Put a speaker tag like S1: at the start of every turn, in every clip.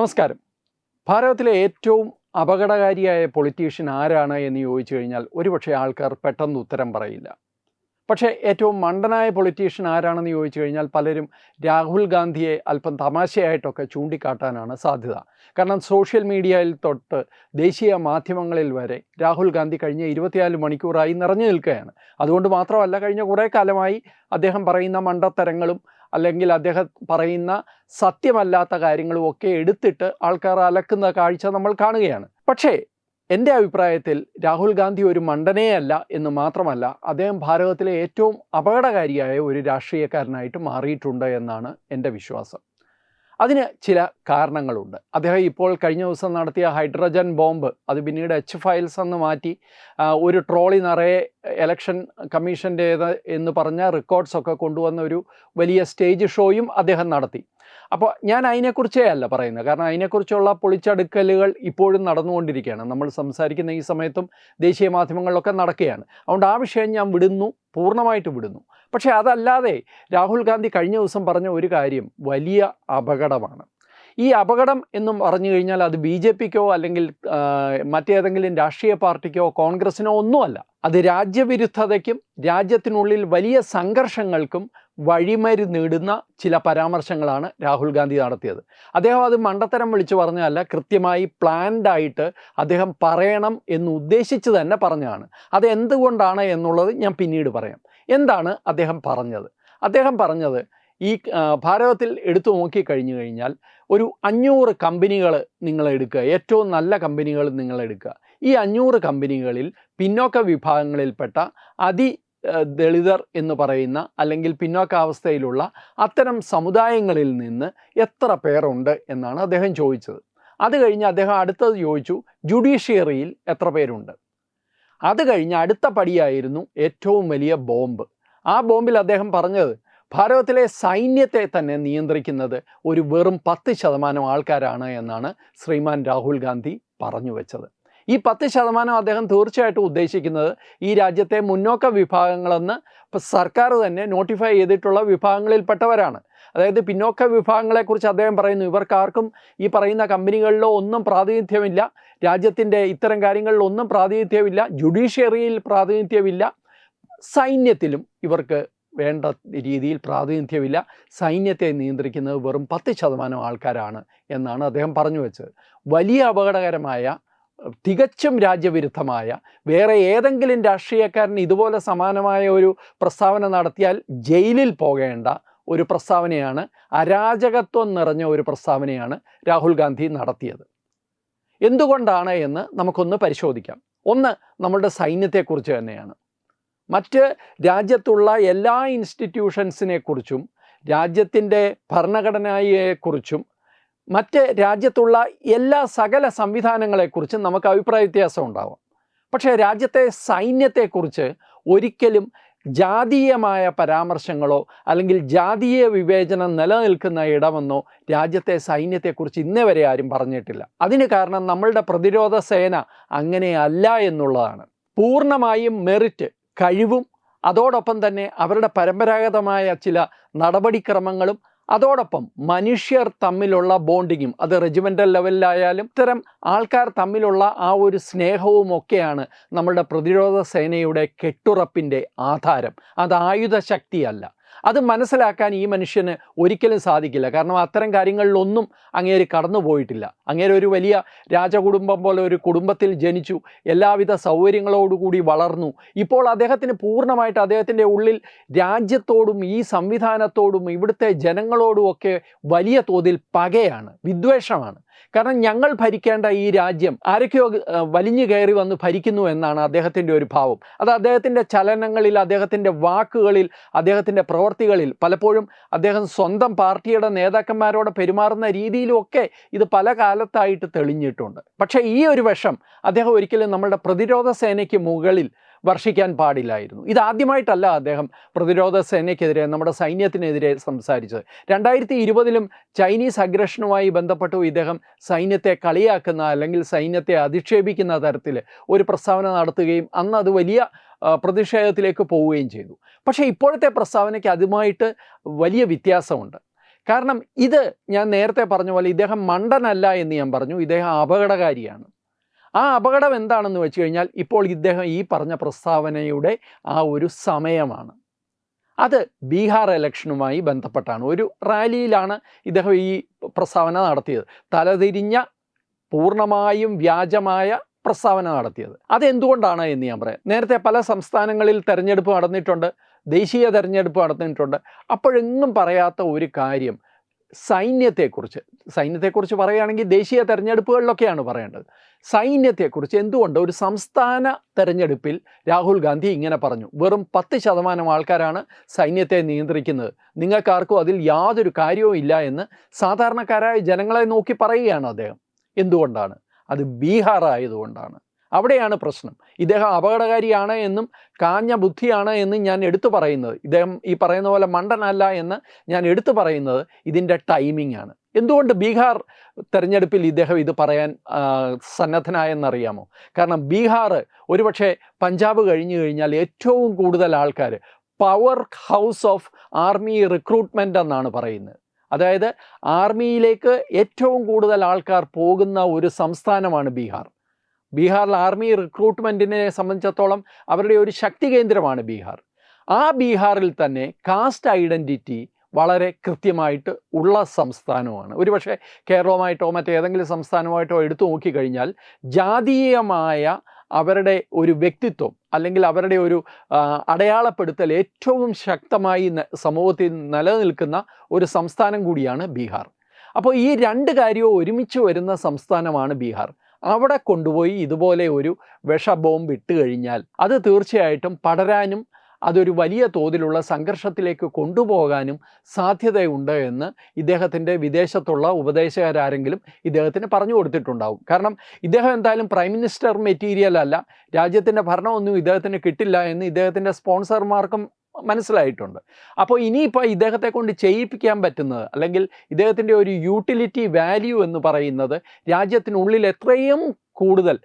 S1: നമസ്കാരം. ഭാരതത്തിലെ ഏറ്റവും അപകടകാരിയായ പൊളിറ്റീഷ്യൻ ആരാണ് എന്ന് ചോദിച്ചു കഴിഞ്ഞാൽ ഒരുപക്ഷെ ആൾക്കാർ പെട്ടെന്ന് ഉത്തരം പറയില്ല. പക്ഷേ ഏറ്റവും മണ്ടനായ പൊളിറ്റീഷ്യൻ ആരാണെന്ന് ചോദിച്ചു കഴിഞ്ഞാൽ പലരും രാഹുൽ ഗാന്ധിയെ അല്പം തമാശയായിട്ടൊക്കെ ചൂണ്ടിക്കാട്ടാനാണ് സാധ്യത. കാരണം സോഷ്യൽ മീഡിയയിൽ തൊട്ട് ദേശീയ മാധ്യമങ്ങളിൽ വരെ രാഹുൽ ഗാന്ധി കഴിഞ്ഞ ഇരുപത്തിനാല് മണിക്കൂറായി നിറഞ്ഞു നിൽക്കുകയാണ്. അതുകൊണ്ട് മാത്രമല്ല കഴിഞ്ഞ കുറേ കാലമായി അദ്ദേഹം പറയുന്ന മണ്ടത്തരങ്ങളും അല്ലെങ്കിൽ അദ്ദേഹം പറയുന്ന സത്യമല്ലാത്ത കാര്യങ്ങളും ഒക്കെ എടുത്തിട്ട് ആൾക്കാർ അലക്കുന്ന കാഴ്ച നമ്മൾ കാണുകയാണ്. പക്ഷേ എന്റെ അഭിപ്രായത്തിൽ രാഹുൽ ഗാന്ധി ഒരു മണ്ടനെയല്ല എന്ന് മാത്രമല്ല അദ്ദേഹം ഭാരതത്തിലെ ഏറ്റവും അപകടകാരിയായ ഒരു രാഷ്ട്രീയക്കാരനായിട്ട് മാറിയിട്ടുണ്ട് എന്നാണ് എന്റെ വിശ്വാസം. അതിന് ചില കാരണങ്ങളുണ്ട്. അദ്ദേഹം ഇപ്പോൾ കഴിഞ്ഞ ദിവസം നടത്തിയ ഹൈഡ്രജൻ ബോംബ് അത് പിന്നീട് എച്ച് ഫയൽസ് എന്ന് മാറ്റി ഒരു ട്രോളി നിറയെ എലക്ഷൻ കമ്മീഷന്റേത് എന്ന് പറഞ്ഞ റെക്കോർഡ്സ് ഒക്കെ കൊണ്ടുവന്ന ഒരു വലിയ സ്റ്റേജ് ഷോയും അദ്ദേഹം നടത്തി. അപ്പോൾ ഞാൻ അതിനെക്കുറിച്ചേ അല്ല പറയുന്നത്. കാരണം അതിനെക്കുറിച്ചുള്ള പൊളിച്ചടുക്കലുകൾ ഇപ്പോഴും നടന്നുകൊണ്ടിരിക്കുകയാണ്. നമ്മൾ സംസാരിക്കുന്ന ഈ സമയത്തും ദേശീയ മാധ്യമങ്ങളിലൊക്കെ നടക്കുകയാണ്. അതുകൊണ്ട് ആ വിഷയം ഞാൻ വിടുന്നു പൂർണമായിട്ട് വിടുന്നു. പക്ഷേ അതല്ലാതെ രാഹുൽ ഗാന്ധി കഴിഞ്ഞ ദിവസം പറഞ്ഞ ഒരു കാര്യം വലിയ അപകടമാണ്. ഈ അപകടം എന്നും പറഞ്ഞു കഴിഞ്ഞാൽ അത് ബി ജെ പിക്കോ അല്ലെങ്കിൽ മറ്റേതെങ്കിലും രാഷ്ട്രീയ പാർട്ടിക്കോ കോൺഗ്രസിനോ ഒന്നുമല്ല. അത് രാജ്യവിരുദ്ധതയ്ക്കും രാജ്യത്തിനുള്ളിൽ വലിയ സംഘർഷങ്ങൾക്കും വഴിമരുന്നിടുന്ന ചില പരാമർശങ്ങളാണ് രാഹുൽ ഗാന്ധി നടത്തിയത്. അദ്ദേഹം അത് മണ്ടത്തരം വിളിച്ചു പറഞ്ഞതല്ല കൃത്യമായി പ്ലാൻഡായിട്ട് അദ്ദേഹം പറയണം എന്ന് ഉദ്ദേശിച്ച് തന്നെ പറഞ്ഞതാണ്. അത് എന്തുകൊണ്ടാണ് എന്നുള്ളത് ഞാൻ പിന്നീട് പറയാം. എന്താണ് അദ്ദേഹം പറഞ്ഞത്? അദ്ദേഹം പറഞ്ഞത് ഈ ഭാരതത്തിൽ എടുത്തു നോക്കിക്കഴിഞ്ഞു കഴിഞ്ഞാൽ ഒരു അഞ്ഞൂറ് കമ്പനികൾ നിങ്ങൾ എടുക്കുക. ഏറ്റവും നല്ല കമ്പനികൾ നിങ്ങൾ എടുക്കുക. ഈ അഞ്ഞൂറ് കമ്പനികളിൽ പിന്നോക്ക വിഭാഗങ്ങളിൽപ്പെട്ട അതി ദളിതർ എന്ന് പറയുന്ന അല്ലെങ്കിൽ പിന്നോക്കാവസ്ഥയിലുള്ള അത്തരം സമുദായങ്ങളിൽ നിന്ന് എത്ര പേരുണ്ട് എന്നാണ് അദ്ദേഹം ചോദിച്ചത്. അത് കഴിഞ്ഞ് അദ്ദേഹം അടുത്തത് ചോദിച്ചു ജുഡീഷ്യറിയിൽ എത്ര പേരുണ്ട്? അത് കഴിഞ്ഞ് അടുത്ത പടിയായിരുന്നു ഏറ്റവും വലിയ ബോംബ്. ആ ബോംബിൽ അദ്ദേഹം പറഞ്ഞത് ഭാരതത്തിലെ സൈന്യത്തെ തന്നെ നിയന്ത്രിക്കുന്നത് ഒരു വെറും പത്ത് ശതമാനം ആൾക്കാരാണ് എന്നാണ് ശ്രീമാൻ രാഹുൽ ഗാന്ധി പറഞ്ഞു വെച്ചത്. ഈ പത്ത് ശതമാനം അദ്ദേഹം തീർച്ചയായിട്ടും ഉദ്ദേശിക്കുന്നത് ഈ രാജ്യത്തെ മുന്നോക്ക വിഭാഗങ്ങളെന്ന് സർക്കാർ തന്നെ നോട്ടിഫൈ ചെയ്തിട്ടുള്ള വിഭാഗങ്ങളിൽപ്പെട്ടവരാണ്. അതായത് പിന്നോക്ക വിഭാഗങ്ങളെക്കുറിച്ച് അദ്ദേഹം പറയുന്നു. ഇവർക്കാർക്കും ഈ പറയുന്ന കമ്പനികളിലോ ഒന്നും പ്രാതിനിധ്യമില്ല. രാജ്യത്തിന്റെ ഇത്തരം കാര്യങ്ങളിൽ ഒന്നും പ്രാതിനിധ്യമില്ല. ജുഡീഷ്യറിയിൽ പ്രാതിനിധ്യമില്ല. സൈന്യത്തിലും ഇവർക്ക് വേണ്ട രീതിയിൽ പ്രാതിനിധ്യമില്ല. സൈന്യത്തെ നിയന്ത്രിക്കുന്നത് വെറും പത്ത് ശതമാനം ആൾക്കാരാണ് എന്നാണ് അദ്ദേഹം പറഞ്ഞു വെച്ചത്. വലിയ അപകടകരമായ തികച്ചും രാജ്യവിരുദ്ധമായ വേറെ ഏതെങ്കിലും രാഷ്ട്രീയക്കാരൻ ഇതുപോലെ സമാനമായ ഒരു പ്രസ്താവന നടത്തിയാൽ ജയിലിൽ പോകേണ്ട ഒരു പ്രസ്താവനയാണ് അരാജകത്വം നിറഞ്ഞ ഒരു പ്രസ്താവനയാണ് രാഹുൽ ഗാന്ധി നടത്തിയത്. എന്തുകൊണ്ടാണ് എന്ന് നമുക്കൊന്ന് പരിശോധിക്കാം. ഒന്ന് നമ്മളുടെ സൈന്യത്തെക്കുറിച്ച് തന്നെയാണ്. മറ്റ് രാജ്യത്തുള്ള എല്ലാ ഇൻസ്റ്റിറ്റ്യൂഷൻസിനെക്കുറിച്ചും രാജ്യത്തിന്റെ ഭരണഘടനയെക്കുറിച്ചും മറ്റ് രാജ്യത്തുള്ള എല്ലാ സകല സംവിധാനങ്ങളെക്കുറിച്ചും നമുക്ക് അഭിപ്രായ വ്യത്യാസം ഉണ്ടാവാം. പക്ഷേ രാജ്യത്തെ സൈന്യത്തെക്കുറിച്ച് ഒരിക്കലും ജാതീയമായ പരാമർശങ്ങളോ അല്ലെങ്കിൽ ജാതീയ വിവേചനം നിലനിൽക്കുന്ന ഇടമെന്നോ രാജ്യത്തെ സൈന്യത്തെക്കുറിച്ച് ഇന്നേ വരെ ആരും പറഞ്ഞിട്ടില്ല. അതിന് കാരണം നമ്മളുടെ പ്രതിരോധ സേന അങ്ങനെയല്ല എന്നുള്ളതാണ്. പൂർണമായും മെറിറ്റ് കഴിവും അതോടൊപ്പം തന്നെ അവരുടെ പരമ്പരാഗതമായ ചില നടപടിക്രമങ്ങളും അതോടൊപ്പം മനുഷ്യർ തമ്മിലുള്ള ബോണ്ടിങ്ങും അത് റെജിമെന്റൽ ലെവലിലായാലും ഇത്തരം ആൾക്കാർ തമ്മിലുള്ള ആ ഒരു സ്നേഹവും ഒക്കെയാണ് നമ്മളുടെ പ്രതിരോധ സേനയുടെ കെട്ടുറപ്പിന്റെ ആധാരം. അത് ആയുധ ശക്തിയല്ല അത് മനസ്സിലാക്കാൻ ഈ മനുഷ്യന് ഒരിക്കലും സാധിക്കില്ല. കാരണം അത്തരം കാര്യങ്ങളിലൊന്നും അങ്ങേര് കടന്നു പോയിട്ടില്ല അങ്ങേര് ഒരു വലിയ രാജകുടുംബം പോലെ ഒരു കുടുംബത്തിൽ ജനിച്ചു എല്ലാവിധ സൗകര്യങ്ങളോടുകൂടി വളർന്നു. ഇപ്പോൾ അദ്ദേഹത്തിന് പൂർണമായിട്ട് അദ്ദേഹത്തിന്റെ ഉള്ളിൽ രാജ്യത്തോടും ഈ സംവിധാനത്തോടും ഇവിടുത്തെ ജനങ്ങളോടും ഒക്കെ വലിയ തോതിൽ പകയാണ് വിദ്വേഷമാണ്. കാരണം ഞങ്ങൾ ഭരിക്കേണ്ട ഈ രാജ്യം ആരൊക്കെയോ വലിഞ്ഞു കയറി വന്ന് ഭരിക്കുന്നു എന്നാണ് അദ്ദേഹത്തിന്റെ ഒരു ഭാവം. അത് അദ്ദേഹത്തിന്റെ ചലനങ്ങളിൽ അദ്ദേഹത്തിന്റെ വാക്കുകളിൽ അദ്ദേഹത്തിന്റെ പ്രവൃത്തികളിൽ പലപ്പോഴും അദ്ദേഹം സ്വന്തം പാർട്ടിയുടെ നേതാക്കന്മാരോട് പെരുമാറുന്ന രീതിയിലുമൊക്കെ ഇത് പല കാലത്തായിട്ട് തെളിഞ്ഞിട്ടുണ്ട്. പക്ഷേ ഈ ഒരു വശം അദ്ദേഹം ഒരിക്കലും നമ്മുടെ പ്രതിരോധ സേനയ്ക്ക് മുകളിൽ വർഷിക്കാൻ പാടില്ലായിരുന്നു. ഇതാദ്യമായിട്ടല്ല അദ്ദേഹം പ്രതിരോധ സേനയ്ക്കെതിരെ നമ്മുടെ സൈന്യത്തിനെതിരെ സംസാരിച്ചത്. രണ്ടായിരത്തി ഇരുപതിലും ചൈനീസ് അഗ്രഷനുമായി ബന്ധപ്പെട്ടു ഇദ്ദേഹം സൈന്യത്തെ കളിയാക്കുന്ന അല്ലെങ്കിൽ സൈന്യത്തെ അധിക്ഷേപിക്കുന്ന തരത്തിൽ ഒരു പ്രസ്താവന നടത്തുകയും അന്ന് അത് വലിയ പ്രതിഷേധത്തിലേക്ക് പോവുകയും ചെയ്തു. പക്ഷേ ഇപ്പോഴത്തെ പ്രസ്താവനയ്ക്ക് അതുമായിട്ട് വലിയ വ്യത്യാസമുണ്ട്. കാരണം ഇത് ഞാൻ നേരത്തെ പറഞ്ഞ പോലെ ഇദ്ദേഹം മണ്ടനല്ല എന്ന് ഞാൻ പറഞ്ഞു. ഇദ്ദേഹം അപകടകാരിയാണ്. ആ അപകടം എന്താണെന്ന് വെച്ച് കഴിഞ്ഞാൽ ഇപ്പോൾ ഇദ്ദേഹം ഈ പറഞ്ഞ പ്രസ്താവനയുടെ ആ ഒരു സമയമാണ്. അത് ബീഹാർ ഇലക്ഷനുമായി ബന്ധപ്പെട്ടാണ്. ഒരു റാലിയിലാണ് ഇദ്ദേഹം ഈ പ്രസ്താവന നടത്തിയത്. തലതിരിഞ്ഞ പൂർണമായും വ്യാജമായ പ്രസ്താവന നടത്തിയത്. അതെന്തുകൊണ്ടാണ് എന്ന് ഞാൻ പറയാം. നേരത്തെ പല സംസ്ഥാനങ്ങളിൽ തെരഞ്ഞെടുപ്പ് നടന്നിട്ടുണ്ട്. ദേശീയ തെരഞ്ഞെടുപ്പ് നടന്നിട്ടുണ്ട്. അപ്പോഴെങ്ങും പറയാത്ത ഒരു കാര്യം സൈന്യത്തെക്കുറിച്ച് സൈന്യത്തെക്കുറിച്ച് പറയുകയാണെങ്കിൽ ദേശീയ തെരഞ്ഞെടുപ്പുകളിലൊക്കെയാണ് പറയേണ്ടത്. സൈന്യത്തെക്കുറിച്ച് എന്തുകൊണ്ട് ഒരു സംസ്ഥാന തെരഞ്ഞെടുപ്പിൽ രാഹുൽ ഗാന്ധി ഇങ്ങനെ പറഞ്ഞു? വെറും പത്ത് ശതമാനം ആൾക്കാരാണ് സൈന്യത്തെ നിയന്ത്രിക്കുന്നത്. നിങ്ങൾക്കാർക്കും അതിൽ യാതൊരു കാര്യവും ഇല്ല എന്ന് സാധാരണക്കാരായ ജനങ്ങളെ നോക്കി പറയുകയാണ് അദ്ദേഹം. എന്തുകൊണ്ടാണ്? അത് ബീഹാർ ആയതുകൊണ്ടാണ് അവിടെയാണ് പ്രശ്നം. ഇദ്ദേഹം അപകടകാരിയാണ് എന്നും കാഞ്ഞ ബുദ്ധിയാണ് എന്നും ഞാൻ എടുത്തു പറയുന്നത്. ഇദ്ദേഹം ഈ പറയുന്ന പോലെ മണ്ടനല്ല എന്ന് ഞാൻ എടുത്തു പറയുന്നത് ഇതിന്റെ ടൈമിംഗ് ആണ്. എന്തുകൊണ്ട് ബീഹാർ തെരഞ്ഞെടുപ്പിൽ ഇദ്ദേഹം ഇത് പറയാൻ സന്നദ്ധനായെന്നറിയാമോ? കാരണം ബീഹാർ ഒരുപക്ഷെ പഞ്ചാബ് കഴിഞ്ഞു കഴിഞ്ഞാൽ ഏറ്റവും കൂടുതൽ ആൾക്കാർ power house of army recruitment എന്നാണ് പറയുന്നത്. അതായത് ആർമിയിലേക്ക് ഏറ്റവും കൂടുതൽ ആൾക്കാർ പോകുന്ന ഒരു സംസ്ഥാനമാണ് ബീഹാർ. ബീഹാറിൽ ആർമി റിക്രൂട്ട്മെന്റിനെ സംബന്ധിച്ചിടത്തോളം അവരുടെ ഒരു ശക്തി കേന്ദ്രമാണ് ബീഹാർ. ആ ബീഹാറിൽ തന്നെ കാസ്റ്റ് ഐഡന്റിറ്റി വളരെ കൃത്യമായിട്ട് ഉള്ള സംസ്ഥാനമാണ്. ഒരുപക്ഷെ കേരളവുമായിട്ടോ മറ്റേതെങ്കിലും സംസ്ഥാനമായിട്ടോ എടുത്തു നോക്കിക്കഴിഞ്ഞാൽ ജാതീയമായ അവരുടെ ഒരു വ്യക്തിത്വം അല്ലെങ്കിൽ അവരുടെ ഒരു അടയാളപ്പെടുത്തൽ ഏറ്റവും ശക്തമായി സമൂഹത്തിൽ നിലനിൽക്കുന്ന ഒരു സംസ്ഥാനം കൂടിയാണ് ബീഹാർ. അപ്പോൾ ഈ രണ്ട് കാര്യവും ഒരുമിച്ച് വരുന്ന സംസ്ഥാനമാണ് ബീഹാർ. അവിടെ കൊണ്ടുപോയി ഇതുപോലെ ഒരു വിഷ ബോംബ് ഇട്ട് കഴിഞ്ഞാൽ അത് തീർച്ചയായിട്ടും പടരാനും അതൊരു വലിയ തോതിലുള്ള സംഘർഷത്തിലേക്ക് കൊണ്ടുപോകാനും സാധ്യതയുണ്ട് എന്ന് ഇദ്ദേഹത്തിന്റെ വിദേശത്തുള്ള ഉപദേശകരാരെങ്കിലും ഇദ്ദേഹത്തിന് പറഞ്ഞു കൊടുത്തിട്ടുണ്ടാവും. കാരണം ഇദ്ദേഹം എന്തായാലും പ്രൈം മിനിസ്റ്റർ മെറ്റീരിയൽ അല്ല. രാജ്യത്തിന്റെ ഭരണമൊന്നും ഇദ്ദേഹത്തിന് കിട്ടില്ല എന്ന് ഇദ്ദേഹത്തിന്റെ സ്പോൺസർമാർക്കും മനസ്സിലായിട്ടുണ്ട്. അപ്പോൾ ഇനിയിപ്പോൾ ഇദ്ദേഹത്തെ കൊണ്ട് ചെയ്യിപ്പിക്കാൻ പറ്റുന്നത് അല്ലെങ്കിൽ ഇദ്ദേഹത്തിന്റെ ഒരു യൂട്ടിലിറ്റി വാല്യൂ എന്ന് പറയുന്നത് രാജ്യത്തിനുള്ളിൽ എത്രയും കൂടുതൽ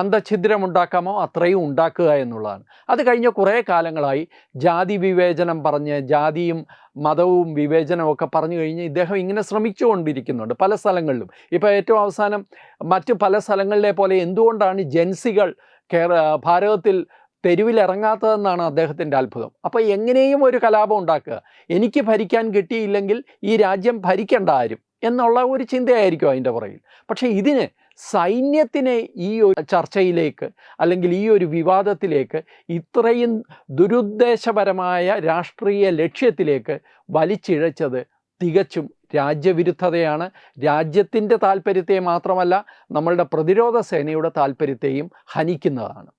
S1: അന്തഛിദ്രമുണ്ടാക്കാമോ അത്രയും ഉണ്ടാക്കുക എന്നുള്ളതാണ്. അത് കഴിഞ്ഞ കുറേ കാലങ്ങളായി ജാതി വിവേചനം പറഞ്ഞ് ജാതിയും മതവും വിവേചനവും വിവേചനമൊക്കെ പറഞ്ഞു കഴിഞ്ഞ് ഇദ്ദേഹം ഇങ്ങനെ ശ്രമിച്ചുകൊണ്ടിരിക്കുന്നുണ്ട് പല സ്ഥലങ്ങളിലും. ഇപ്പോൾ ഏറ്റവും അവസാനം മറ്റ് പല സ്ഥലങ്ങളിലെ പോലെ എന്തുകൊണ്ടാണ് ജെൻസികൾ കേര ഭാരതത്തിൽ തെരുവിലിറങ്ങാത്തതെന്നാണ് അദ്ദേഹത്തിന്റെ അത്ഭുതം. അപ്പോൾ എങ്ങനെയും ഒരു കലാപം ഉണ്ടാക്കുക. എനിക്ക് ഭരിക്കാൻ കിട്ടിയില്ലെങ്കിൽ ഈ രാജ്യം ഭരിക്കേണ്ട ആരും എന്നുള്ള ഒരു ചിന്തയായിരിക്കും അതിന്റെ പുറകിൽ. പക്ഷേ ഇതിന് സൈന്യത്തിനെ ഈ ഒരു ചർച്ചയിലേക്ക് അല്ലെങ്കിൽ ഈ ഒരു വിവാദത്തിലേക്ക് ഇത്രയും ദുരുദ്ദേശപരമായ രാഷ്ട്രീയ ലക്ഷ്യത്തിലേക്ക് വലിച്ചിഴച്ചത് തികച്ചും രാജ്യവിരുദ്ധതയാണ്. രാജ്യത്തിന്റെ താല്പര്യത്തെ മാത്രമല്ല നമ്മളുടെ പ്രതിരോധ സേനയുടെ താല്പര്യത്തെയും ഹനിക്കുന്നതാണ്.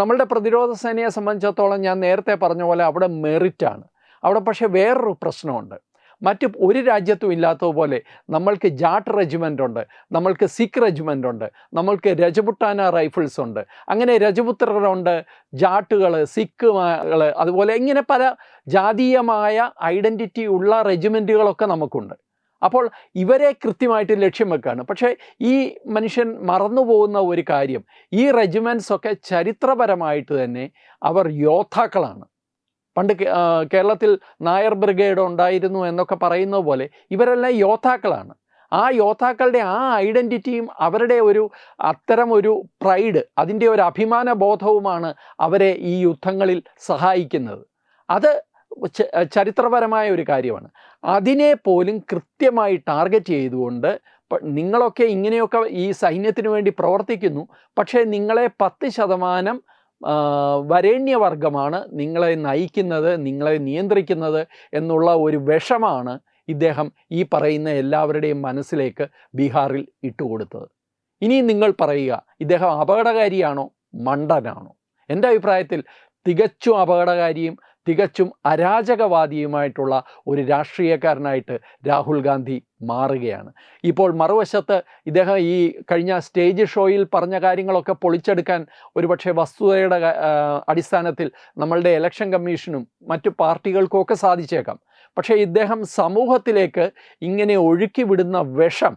S1: നമ്മളുടെ പ്രതിരോധ സേനയെ സംബന്ധിച്ചിടത്തോളം ഞാൻ നേരത്തെ പറഞ്ഞ പോലെ അവിടെ മെറിറ്റാണ്. അവിടെ പക്ഷേ വേറൊരു പ്രശ്നമുണ്ട്. മറ്റ് ഒരു രാജ്യത്തും ഇല്ലാത്തതുപോലെ നമ്മൾക്ക് ജാട്ട് റെജിമെന്റ് ഉണ്ട് നമ്മൾക്ക് സിഖ് റെജിമെന്റ് ഉണ്ട് നമ്മൾക്ക് രജപുട്ടാന റൈഫിൾസ് ഉണ്ട് അങ്ങനെ രജപുത്രരുണ്ട് ജാട്ടുകൾ സിഖുകൾ അതുപോലെ ഇങ്ങനെ പല ജാതീയമായ ഐഡന്റിറ്റി ഉള്ള റെജിമെന്റുകളൊക്കെ നമുക്കുണ്ട്. അപ്പോൾ ഇവരെ കൃത്യമായിട്ട് ലക്ഷ്യം വെക്കുകയാണ് പക്ഷേ ഈ മനുഷ്യൻ മറന്നുപോകുന്ന ഒരു കാര്യം ഈ റെജിമെന്റ്സ് ഒക്കെ ചരിത്രപരമായിട്ട് തന്നെ അവർ യോദ്ധാക്കളാണ്. പണ്ട് കേരളത്തിൽ നായർ ബ്രിഗേഡ് ഉണ്ടായിരുന്നു എന്നൊക്കെ പറയുന്ന പോലെ ഇവരെല്ലാം യോദ്ധാക്കളാണ്. ആ യോദ്ധാക്കളുടെ ആ ഐഡന്റിറ്റിയും അവരുടെ ഒരു അത്തരം ഒരു പ്രൈഡ് അതിന്റെ ഒരു അഭിമാന ബോധവുമാണ് അവരെ ഈ യുദ്ധങ്ങളിൽ സഹായിക്കുന്നത്. അത് ചരിത്രപരമായ ഒരു കാര്യമാണ്. അതിനെ പോലും കൃത്യമായി ടാർഗറ്റ് ചെയ്തുകൊണ്ട് നിങ്ങളൊക്കെ ഇങ്ങനെയൊക്കെ ഈ സൈന്യത്തിന് വേണ്ടി പ്രവർത്തിക്കുന്നു. പക്ഷേ നിങ്ങളെ പത്ത് ശതമാനം വരേണ്യവർഗമാണ് നിങ്ങളെ നയിക്കുന്നത് നിങ്ങളെ നിയന്ത്രിക്കുന്നത് എന്നുള്ള ഒരു വിഷമാണ് ഇദ്ദേഹം ഈ പറയുന്ന എല്ലാവരുടെയും മനസ്സിലേക്ക് ബീഹാറിൽ ഇട്ടുകൊടുത്തത്. ഇനി നിങ്ങൾ പറയുക ഇദ്ദേഹം അപകടകാരിയാണോ? മണ്ടനാണോ? എന്റെ അഭിപ്രായത്തിൽ തികച്ചും അപകടകാരിയും തികച്ചും അരാജകവാദിയുമായിട്ടുള്ള ഒരു രാഷ്ട്രീയക്കാരനായിട്ട് രാഹുൽ ഗാന്ധി മാറുകയാണ്. ഇപ്പോൾ മറുവശത്ത് ഇദ്ദേഹം ഈ കഴിഞ്ഞ സ്റ്റേജ് ഷോയിൽ പറഞ്ഞ കാര്യങ്ങളൊക്കെ പൊളിച്ചെടുക്കാൻ ഒരുപക്ഷെ വസ്തുതയുടെ അടിസ്ഥാനത്തിൽ നമ്മളുടെ ഇലക്ഷൻ കമ്മീഷനും മറ്റു പാർട്ടികൾക്കുമൊക്കെ സാധിച്ചേക്കാം. പക്ഷേ ഇദ്ദേഹം സമൂഹത്തിലേക്ക് ഇങ്ങനെ ഒഴുക്കി വിടുന്ന വിഷം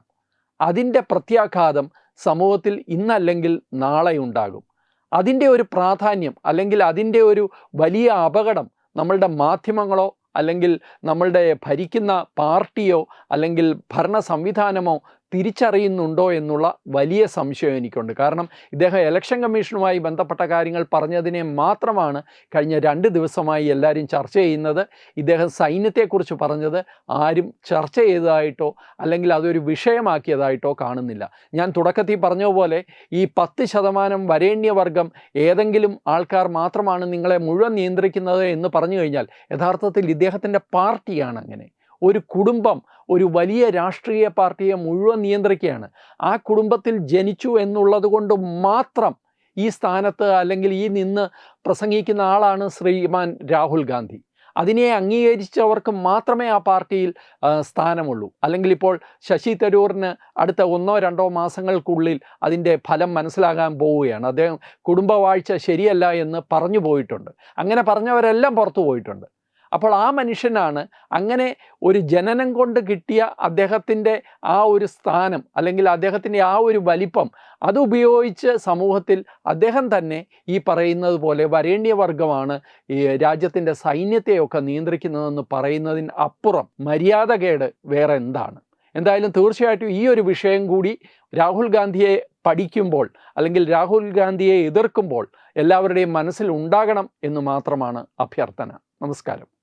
S1: അതിന്റെ പ്രത്യാഘാതം സമൂഹത്തിൽ ഇന്നല്ലെങ്കിൽ നാളെ ഉണ്ടാകും അതിന്റെ ഒരു പ്രാധാന്യം അല്ലെങ്കിൽ അതിന്റെ ഒരു വലിയ അപകടം നമ്മളുടെ മാധ്യമങ്ങളോ അല്ലെങ്കിൽ നമ്മളുടെ ഭരിക്കുന്ന പാർട്ടിയോ അല്ലെങ്കിൽ ഭരണ സംവിധാനമോ തിരിച്ചറിയുന്നുണ്ടോ എന്നുള്ള വലിയ സംശയം എനിക്കുണ്ട്. കാരണം ഇദ്ദേഹം ഇലക്ഷൻ കമ്മീഷനുമായി ബന്ധപ്പെട്ട കാര്യങ്ങൾ പറഞ്ഞതിനെ മാത്രമാണ് കഴിഞ്ഞ രണ്ട് ദിവസമായി എല്ലാവരും ചർച്ച ചെയ്യുന്നത്. ഇദ്ദേഹം സൈന്യത്തെക്കുറിച്ച് പറഞ്ഞത് ആരും ചർച്ച ചെയ്തതായിട്ടോ അല്ലെങ്കിൽ അതൊരു വിഷയമാക്കിയതായിട്ടോ കാണുന്നില്ല. ഞാൻ തുടക്കത്തിൽ പറഞ്ഞ പോലെ ഈ പത്ത് ശതമാനം വരേണ്യവർഗം ഏതെങ്കിലും ആൾക്കാർ മാത്രമാണ് നിങ്ങളെ മുഴുവൻ നിയന്ത്രിക്കുന്നത് എന്ന് പറഞ്ഞു കഴിഞ്ഞാൽ യഥാർത്ഥത്തിൽ ഇദ്ദേഹത്തിന്റെ പാർട്ടിയാണ് അങ്ങനെ. ഒരു കുടുംബം ഒരു വലിയ രാഷ്ട്രീയ പാർട്ടിയെ മുഴുവൻ നിയന്ത്രിക്കുകയാണ്. ആ കുടുംബത്തിൽ ജനിച്ചു എന്നുള്ളത് കൊണ്ട് മാത്രം ഈ സ്ഥാനത്ത് അല്ലെങ്കിൽ ഈ നിന്ന് പ്രസംഗിക്കുന്ന ആളാണ് ശ്രീമാൻ രാഹുൽ ഗാന്ധി. അതിനെ അംഗീകരിച്ചവർക്ക് മാത്രമേ ആ പാർട്ടിയിൽ സ്ഥാനമുള്ളൂ. അല്ലെങ്കിൽ ഇപ്പോൾ ശശി തരൂറിന് അടുത്ത ഒന്നോ രണ്ടോ മാസങ്ങൾക്കുള്ളിൽ അതിന്റെ ഫലം മനസ്സിലാകാൻ പോവുകയാണ്. അദ്ദേഹം കുടുംബവാഴ്ച ശരിയല്ല എന്ന് പറഞ്ഞു പോയിട്ടുണ്ട്. അങ്ങനെ പറഞ്ഞവരെല്ലാം പുറത്തു പോയിട്ടുണ്ട്. അപ്പോൾ ആ മനുഷ്യനാണ് അങ്ങനെ ഒരു ജനനം കൊണ്ട് കിട്ടിയ അദ്ദേഹത്തിന്റെ ആ ഒരു സ്ഥാനം അല്ലെങ്കിൽ അദ്ദേഹത്തിന്റെ ആ ഒരു വലിപ്പം അതുപയോഗിച്ച് സമൂഹത്തിൽ അദ്ദേഹം തന്നെ ഈ പറയുന്നത് പോലെ വരേണ്യവർഗമാണ് ഈ രാജ്യത്തിന്റെ സൈന്യത്തെയൊക്കെ നിയന്ത്രിക്കുന്നതെന്ന് പറയുന്നതിന് അപ്പുറം മര്യാദകേട് വേറെ എന്താണ്? എന്തായാലും തീർച്ചയായിട്ടും ഈ ഒരു വിഷയം കൂടി രാഹുൽ ഗാന്ധിയെ പഠിക്കുമ്പോൾ അല്ലെങ്കിൽ രാഹുൽ ഗാന്ധിയെ എതിർക്കുമ്പോൾ എല്ലാവരുടെയും മനസ്സിൽ ഉണ്ടാകണം എന്ന് മാത്രമാണ് അഭ്യർത്ഥന. നമസ്കാരം.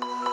S1: Bye.